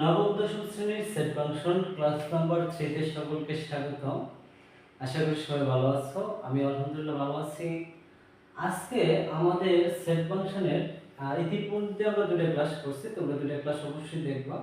নবম দশম শ্রেণির সেট ফাংশন, ক্লাস নাম্বার থ্রিতে সকলকে স্বাগত আশা করি সবাই ভালো আছো। আমি আলহামদুলিল্লাহ ভালো আছি। আজকে আমাদের সেট ফাংশনের ইতিপূর্বে আমরা দুটো ক্লাস করছি, তোমরা দুটো ক্লাস অবশ্যই দেখবা।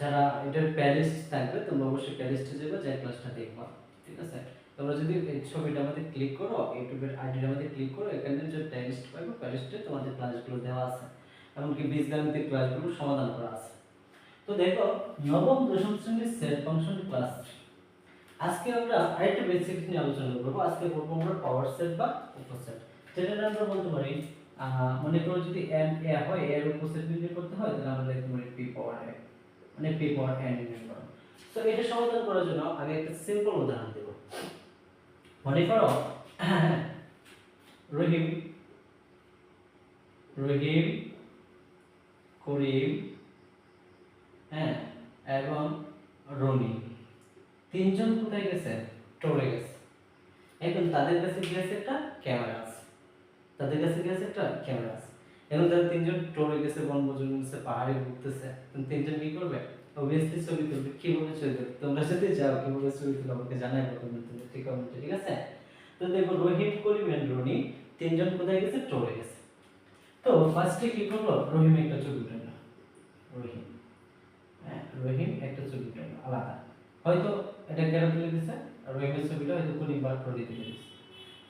যারা এটার প্যালিস্ট থাকবে, তোমরা অবশ্যই প্যালিস্টে যাবে যে ক্লাসটা দেখবা, ঠিক আছে? তোমরা যদি ছবিটা আমাদের ক্লিক করো, ইউটিউবের আইডিটা আমাদের ক্লিক করো, এখানে যে প্যালিস্ট পাবে প্যালিস্টে তোমাদের ক্লাসগুলো দেওয়া আছে। এমনকি বীজগাণিতিক ক্লাসগুলো সমাধান করা আছে। তো দেখো, নবম, দশম শ্রেণির সেট ফাংশন ক্লাস আজকে আমরা আরেকটা বেসিক নিয়ে আলোচনা করব। আজকে করব আমরা পাওয়ার সেট বা উপসেট যেটা আমরা বলতে পারি মনে করো যদি এন এ হয় এর উপসেট নির্ণয় করতে হয়, তাহলে আমরা লিখতে পারি পি পাওয়ার এ মানে পি পাওয়ার এন নির্ণয় করো। তো এটা সমাধান করার জন্য আমি একটা সিম্পল উদাহরণ দেব। মনে করো, রহিম রহিম, করিম হ্যাঁ এবং রনি তিনজন কোথায় গেছে? টরে গেছে। এখন তাদের কাছে কি একটা ক্যামেরা আছে। তাদের কাছে কি একটা ক্যামেরা আছে। এখন তারা তিনজন টরে গেছে, বনভোজন গেছে পাহাড়ে ঘুরতেছে। তিনজন কি করবে? অবভিয়াসলি ছবি তুলবে। কীভাবে ছবি তুলবে? তোমরা যদি যাও, কীভাবে ছবি তুলবে আমাকে জানাই কমেন্ট তুলে ঠিক কমেন্টে ঠিক আছে? তো দেখো রহিম করিম and রনি তিনজন কোথায় গেছে? টরে গেছে। তো ফার্স্টে কি করল? রহিম একটা ছবি উঠালো রহিম। রহিম একটা ছবি উঠালো আলাদা। হয়তো এটা কেন তুলে দিছে? আর রহিমের ছবিটা হয়তো কুড়ি বার করে দিতে দিছে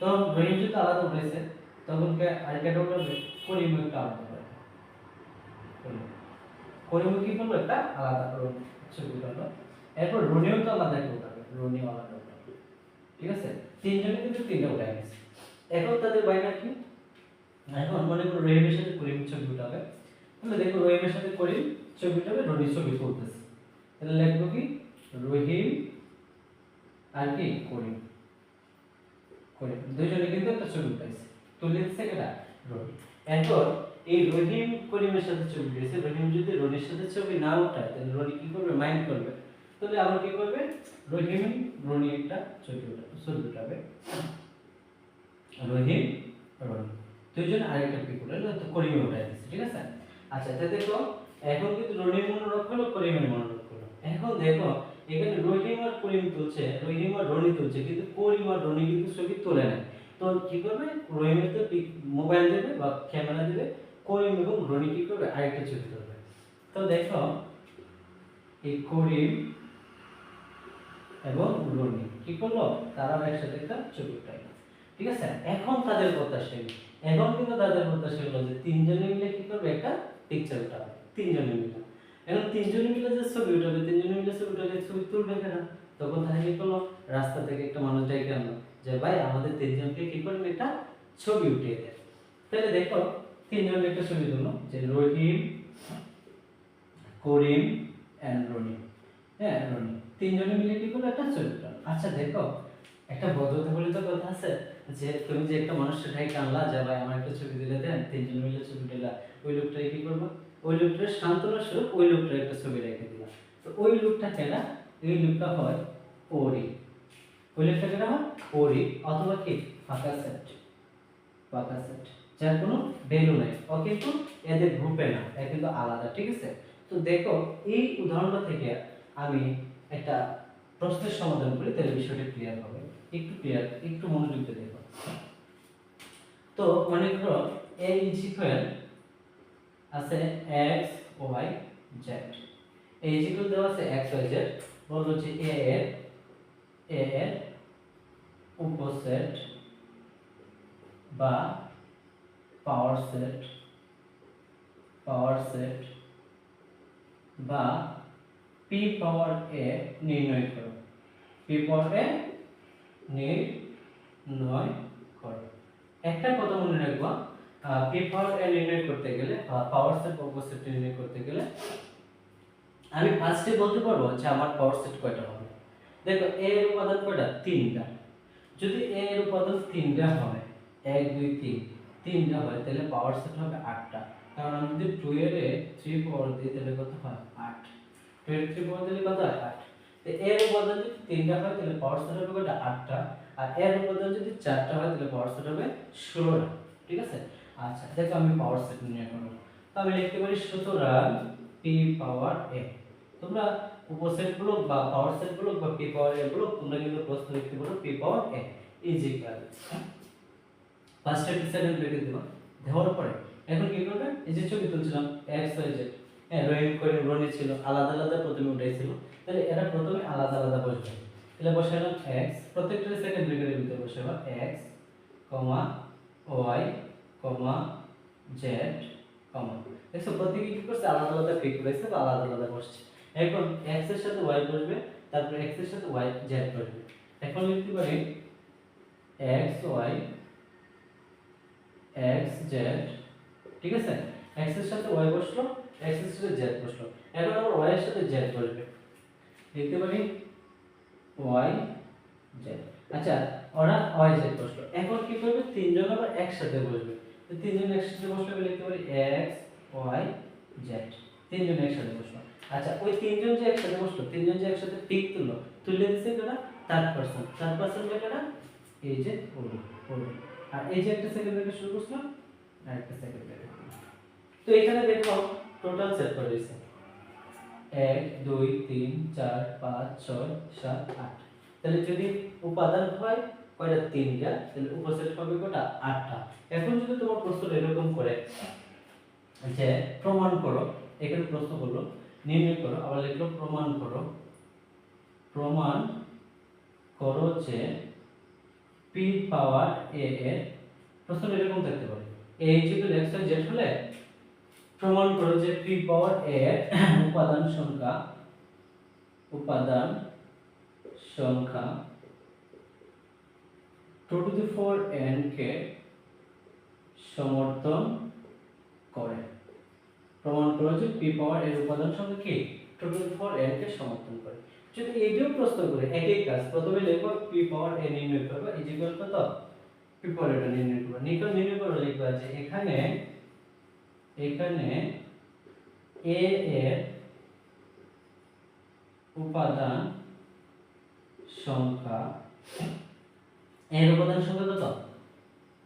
তো রহিম যদি আলাদা উঠেছে তখন কে আরেকটা উঠাবে করিম একটা আলাদা করে করিম। কি করল? একটা আলাদা ছবি উঠালো এরপর রনিও তো আলাদা একটা উঠাবে রনিও আলাদা উঠাবে ঠিক আছে? তিনজনে কিন্তু তিনটা উঠায় গেছে। এখন তাদের বাইনা কি? এখন মনে করো রহিমের সাথে করিম ছবি উঠাবে। তাহলে দেখো রহিমের সাথে করিম ছবিটা হবে রনি ছবি তুলতেছে। তাহলে লিখব কি? রহিম আর কি? করিম। করিম। দুইজনে কিন্তু একটা ছবি উঠাইছে। দিচ্ছে কেটা? রহিম এরপর এই রহিম, করিমের সাথে ছবি উঠেছে রহিম যদি রনির সাথে ছবি না উঠায়, তাহলে রনি কি করবে? মাইন্ড করবে। তাহলে আবার কি করবে? রহিম, রনি একটা ছবি উঠাবে ছবি উঠাবে। রহিম, রনি। দুইজন আরেকটা উঠালো তো করিমে উঠাই দিচ্ছে ঠিক আছে? আচ্ছা তাই দেখো, এখন কিন্তু রনির মনোরোগ হলো, করিমের মনোরোগ হলো। এখন দেখো, এখানে রহিম আর করিম তুলছে রহিম আর রনি তুলছে, কিন্তু করিম আর রনি কিন্তু ছবি তোলে না তো কি করবে? রহিমের তো মোবাইল দেবে বা ক্যামেরা দেবে, করিম এবং রনি কি করবে? আরেকটা ছবি তুলবে। তো দেখো, এই করিম এবং রনি কি করল? তারা একসাথে একটা ছবি উঠাইলো। ঠিক আছে? এখন তাদের প্রত্যাশা? এখন কিন্তু তাদের প্রত্যাশা হলো যে তিনজনে মিলে কি করবে একটা পিকচার উঠাবে তিনজনে মিলে। এখন তিনজনে মিলে যে ছবি উঠাবে, তিনজনে মিলে ছবি উঠালে ছবি তুলবে কেন? তখন তারা কি করল? রাস্তা থেকে একটা মানুষ ডেকে আনলো যে, ভাই, আমাদের তিনজনকে কি করবেন একটা ছবি উঠিয়ে দেয় তাহলে দেখো তিনজনের একটা ছবি তুললো যে, রহিম, করিম অ্যান্ড রনি। হ্যাঁ রনি। তিনজনে মিলে কি করল? একটা ছবি উঠালো আচ্ছা দেখো, একটা ভদ্রতা বলে তো কথা আছে। যে তুমি যে একটা মানুষের ঠাই কানলা যে ভাই আমার একটা ছবি দিলে দেন, তিনজন মিলে ছবি দিলা, ওই লোকটাই কি করব ওই লোকটার সান্ত্বনা স্বরূপ ওই লোকটার একটা ছবি রেখে দিলাম তো ওই লোকটা কেনা এই লোকটা হয় ওরি ওই লোকটা কেনা হয়? ওরি অথবা কি? ফাঁকা সেট। ফাঁকা সেট। যার কোনো ভ্যালু নাই। ও কিন্তু এদের গ্রুপে না এ কিন্তু আলাদা, ঠিক আছে? তো দেখো, এই উদাহরণটা থেকে আমি একটা প্রশ্নের সমাধান করি, তাহলে বিষয়টা ক্লিয়ার হবে। একটু ক্লিয়ার একটু মনোযোগ দিয়ে তো করো এ ইজ আছে এক্স ওয়াই জেড এই ইজ দেওয়া আছে এক্স ওয়াই জেড বলব হচ্ছে এ এর এ এর উপসেট বা পাওয়ার সেট পাওয়ার সেট বা পি পাওয়ার এ নির্ণয় করো। পি পাওয়ার এ নির্ণয় করো। একটা কথা মনে রাখবা পি পাওয়ার নির্ণয় করতে গেলে পাওয়ার সেট অপোজিট নির্ণয় করতে গেলে আমি ফার্স্টে বলতে পারব যে আমার পাওয়ার সেট কয়টা হবে। দেখো এ এর উপাদান কয়টা? তিনটা। যদি এ এর উপাদান তিনটা হয়, এক, দুই, তিন, তিনটা হয়, তাহলে পাওয়ার সেট হবে আটটা। কারণ আমি যদি টু এর থ্রি পাওয়ার দিই, তাহলে কত হয়? আট। টু এর থ্রি পাওয়ার দিলে কত হয়? আট। এর উপাদান যদি তিনটা হয়, তাহলে পাওয়ার সেট হবে কয়টা? আটটা। আর এর উপাদান যদি চারটা হয়, তাহলে পাওয়ার সেট হবে ষোলোটা ঠিক আছে? আচ্ছা দেখো আমি পাওয়ার সেট নিয়ে করব তো আমি লিখতে পারি সুতরাং পি পাওয়ার এ তোমরা উপসেট ব্লক বা পাওয়ার সেট ব্লক বা পি পাওয়ার এ ব্লক তোমরা কিন্তু প্রশ্ন লিখতে পারো P power A is equal first একটা সেকেন্ড লিখে দিবা দেওয়ার পরে, এখন কি করবে? এই যে ছবি তুলছিলাম এক্স ওয়াই জেড হ্যাঁ রোহিত করে রনি ছিল আলাদা আলাদা প্রথমে উঠাইছিল। তাহলে এরা প্রথমে আলাদা আলাদা বসবে। তাহলে বসালাম এক্স প্রত্যেকটা সেকেন্ড ব্রেকেটের ভিতরে বসাবো x comma y comma z comma দেখছ, প্রত্যেকে কি করছে? আলাদা আলাদা পিক করেছে বা আলাদা আলাদা বসছে। এখন এক্সের সাথে ওয়াই বসবে, তারপর এক্সের সাথে ওয়াই জেড বসবে। এখন লিখতে পারি এক্স ওয়াই এক্স জেড ঠিক আছে? এক্সের সাথে ওয়াই বসল এক্সের সাথে জেড বসল। এখন আবার ওয়াই এর সাথে জেড বসবে। লিখতে পারি ওয়াই জেড আচ্ছা ওরা ওয়াই জেড বসল। এখন কি করবে? তিনজন আবার একসাথে বসবে। তো তিনজন একসাথে বসলে আমি লিখতে পারি এক্স ওয়াই জেড তিনজন একসাথে বসল। আচ্ছা ওই তিনজন যে একসাথে বসল, তিনজন যে একসাথে পিক তুললো, তুলে দিচ্ছে কেনা থার্ড পার্সন থার্ড পার্সন যে কেনা এই যে ওর ওর আর এই যে একটা সেকেন্ড ব্রেকেট শুরু করছিলাম আর একটা সেকেন্ড ব্রেকেট তো এখানে দেখো টোটাল সেট করে দিয়েছে। এক, দুই, তিন, চার, পাঁচ, ছয়, সাত, আট। তাহলে যদি উপাদান হয়, কয়টা? তিনটা। তাহলে উপসেট হবে কয়টা আটটা। এখন যদি তোমার প্রশ্ন এরকম করে যে, প্রমাণ করো। এখানে প্রশ্ন করল, নির্ণয় করো, আবার লিখলো, প্রমাণ করো। প্রমাণ করো যে পি পাওয়ার এ এর প্রশ্ন এরকম থাকতে পারে। এ ইকুয়াল এক্স জেড হলে প্রমাণ করো যে পি পাওয়ার এর উপাদান সংখ্যা উপাদান সংখ্যা two to the four n কে সমর্থন করে। প্রমাণ করো যে পি পাওয়ার এর উপাদান সংখ্যা কি? Two to the four n কে সমর্থন করে। যদি এইটাও প্রশ্ন করে, একই কাজ, প্রথমে লিখব পি পাওয়ার এ নির্ণয় করব যে কত? পি পাওয়ার এটা নির্ণয় করব। নির্ণয় করব লিখব যে এখানে এখানে এ এর উপাদান সংখ্যা এর উপাদান সংখ্যা কত?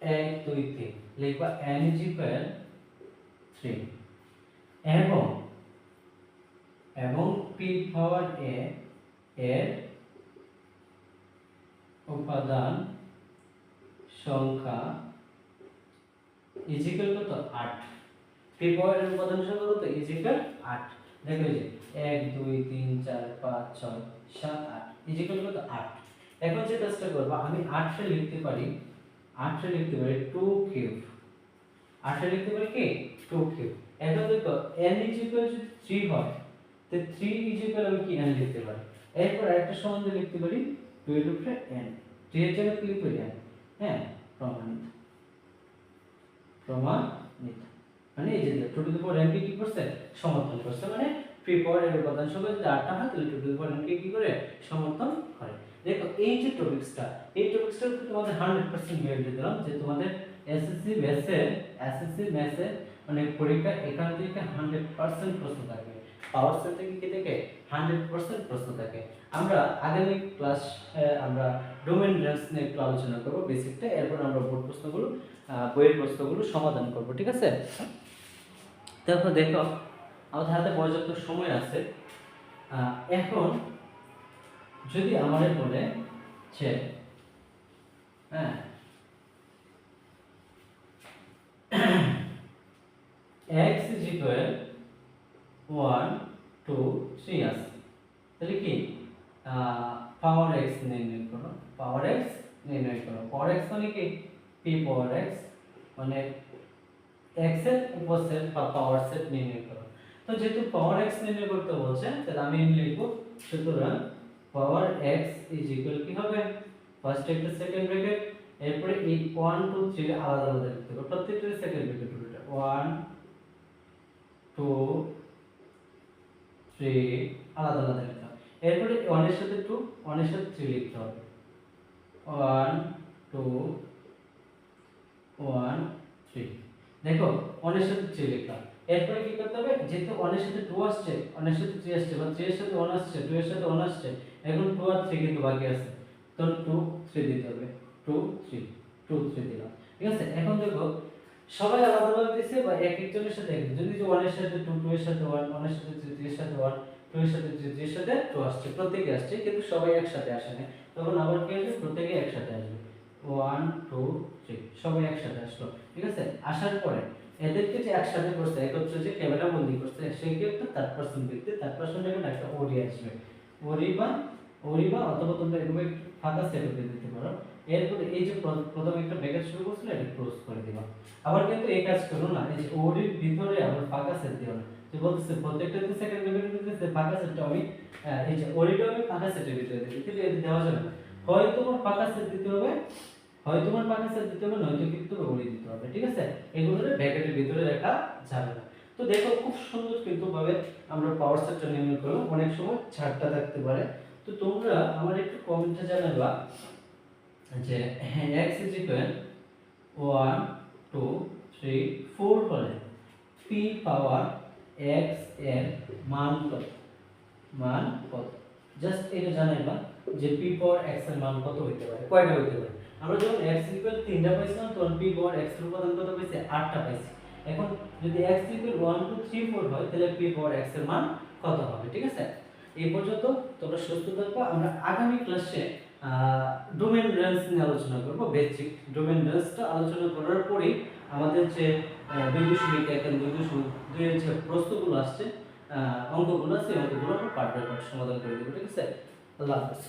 এক, দুই, তিন। লিখবা n is equal থ্রি এবং এবং p পাওয়ার এ এর উপাদান সংখ্যা ইজিক্যাল কত? আট। পি পাওয়ার এর উপাদান সংখ্যা কত? ইজিক্যাল আট। দেখো যে, এক, দুই, তিন, চার, পাঁচ, ছয়, সাত, আট। ইজিক্যাল কত? আট। এখন যে কাজটা করব, আমি আটটা লিখতে পারি আটটা লিখতে পারি টু কিউব আটটা লিখতে পারি কি? টু কিউব এখন দেখো, n ইজ ইকুয়াল যদি থ্রি হয়। তো থ্রি ইজ ইকুয়াল আমি কি n লিখতে পারি? এরপর একটা সমাধান লিখতে পারি টুয়েলভ উপরে n থ্রি এর জায়গায় কি লিখব n হ্যাঁ প্রমাণিত। প্রমাণিত। মানে এই যে two to the power n কে করছে? সমর্থন করছে। মানে পি পাওয়ার এর উপাদান সংখ্যা যদি আটটা হয় তাহলে two to the power n কে করে? সমর্থন করে। দেখো, এই যে টপিকসটা এই টপিকসটা তোমাদের হান্ড্রেড পার্সেন্ট গ্যারান্টি দিলাম যে তোমাদের এসএসসি ম্যাথে এসএসসি ম্যাথে মানে পরীক্ষা এখান থেকে হান্ড্রেড পার্সেন্ট প্রশ্ন থাকবে। পাওয়ার সেট থেকে কি থেকে? হান্ড্রেড পার্সেন্ট প্রশ্ন থাকে। আমরা আগামী ক্লাস আমরা ডোমেন রেঞ্জ নিয়ে একটু আলোচনা করব বেসিকটা এরপর আমরা বোর্ড প্রশ্নগুলো বইয়ের প্রশ্নগুলো সমাধান করব, ঠিক আছে? তারপর দেখো আমাদের হাতে পর্যাপ্ত সময় আছে। এখন যদি আমাদের বলে যে হ্যাঁ x is equal 1 2 3 আছে। তাহলে কি? পাওয়ার x নির্ণয় করো। পাওয়ার x নির্ণয় করো। পাওয়ার x মানে কি? p পাওয়ার x মানে এর উপসেট বা পাওয়ার সেট নির্ণয় করো। তো যেহেতু পাওয়ার এক্স নির্ণয় করতে বলছে, তাহলে আমি লিখব, সুতরাং পাওয়ার এক্স ইজ ইকুয়াল কি হবে? ফার্স্ট একটা সেকেন্ড ব্র্যাকেট এরপরে এই 1 2 3 আলাদা আলাদা লিখতে হবে। প্রত্যেকটা সেকেন্ড ব্র্যাকেট হবে 1 2 3 আলাদা আলাদা লিখতে হবে। এরপরে 1 এর সাথে 2 1 এর সাথে 3 লিখতে হবে। 1 2 1 3 দেখো 1 এর সাথে 3 লিখলাম। এরপরে কি করতে হবে? যেহেতু অনের সাথে টু আসছে 1 এর সাথে 3 আসছে, বা 3 এর সাথে 1 আসছে 2 এর সাথে 1 আসছে, এখন টু আর 3 কিন্তু বাকি আছে। তো 2 3 দিতে হবে। 2 3 2 3 দিলাম। ঠিক আছে? এখন দেখো, সবাই আলাদা আলাদা দিছে বা এক একজনের সাথে এক যদি যে ওয়ানের সাথে টু টু এর সাথে ওয়ান ওয়ানের সাথে থ্রি থ্রি এর সাথে ওয়ান টু এর সাথে থ্রি এর সাথে টু আসছে, প্রত্যেকে আসছে, কিন্তু সবাই একসাথে আসে না তখন আবার কি আসবে? প্রত্যেকে একসাথে আসবে। ওয়ান টু থ্রি সবাই একসাথে আসলো। ঠিক আছে? আসার পরে এদেরকে যে একসাথে করছে, একত্রে যে ক্যামেরা বন্দি করছে, সেই ক্ষেত্রে থার্ড পার্সন ব্যক্তি থার্ড পার্সন যখন একটা ওরি আসবে। ওরি বা ওরি বা অথবা তোমরা এরকম একটু ফাঁকা সেট করে দিতে পারো। এরপরে এই যে প্র- প্রথমে একটা ব্র্যাকেট শুরু করছিল, এটা ক্লোজ করে দিবা আবার কিন্তু এই কাজ করো না, এই যে ওরির ভিতরে আবার ফাঁকা সেট দিও না। যে বলতেছে, প্রত্যেকটা যে সেকেন্ড ব্র্যাকেট দিতেছে ফাঁকা সেটটা আমি এই যে ওরিটা আমি ফাঁকা সেটের ভিতরে দিই। কিন্তু এটা দেওয়া যাবে না। হয় তোমার ফাঁকা সেট দিতে হবে হয় তোমার সেট দিতে হবে, নয়তো কিন্তু ওরি দিতে হবে, ঠিক আছে? এগুলো ব্র্যাকেটের ভিতরে রাখা যাবে না। তো দেখো খুব সুন্দর কিন্তু ভাবে আমরা পাওয়ার সেটটা নির্ণয় করলাম অনেক সময় ছাড়টা থাকতে পারে। তো তোমরা আমার একটু কমেন্টে জানাবা যে হ্যাঁ x is equal one two three four হলে পি পাওয়ার এক্সের মান কত? মান কত? জাস্ট এটা জানাইবা যে পি পাওয়ার এক্সের মান কত হইতে পারে, কয়টা হইতে পারে? আমরা যখন এক্স ইকুয়াল তিনটা পাইছিলাম, তখন পি পাওয়ার এক্সের উপাদান কত পাইছি? আটটা পাইছি। এখন যদি x equal one two three four হয়, তাহলে পি পাওয়ার এক্সের মান কত হবে, ঠিক আছে? এই পর্যন্ত তোমরা সুস্থ থাকব। আমরা আগামী ক্লাসে ডোমেন রেঞ্জ নিয়ে আলোচনা করব বেসিক ডোমেন রেঞ্জটা আলোচনা করার পরেই আমাদের যে দুই দশমিক এক দুই দশমিক যে প্রশ্নগুলো আসছে অঙ্কগুলো আছে অঙ্কগুলো পার্ট বাই পার্ট সমাধান করে দেবো, ঠিক আছে? আল্লাহ হাফেজ।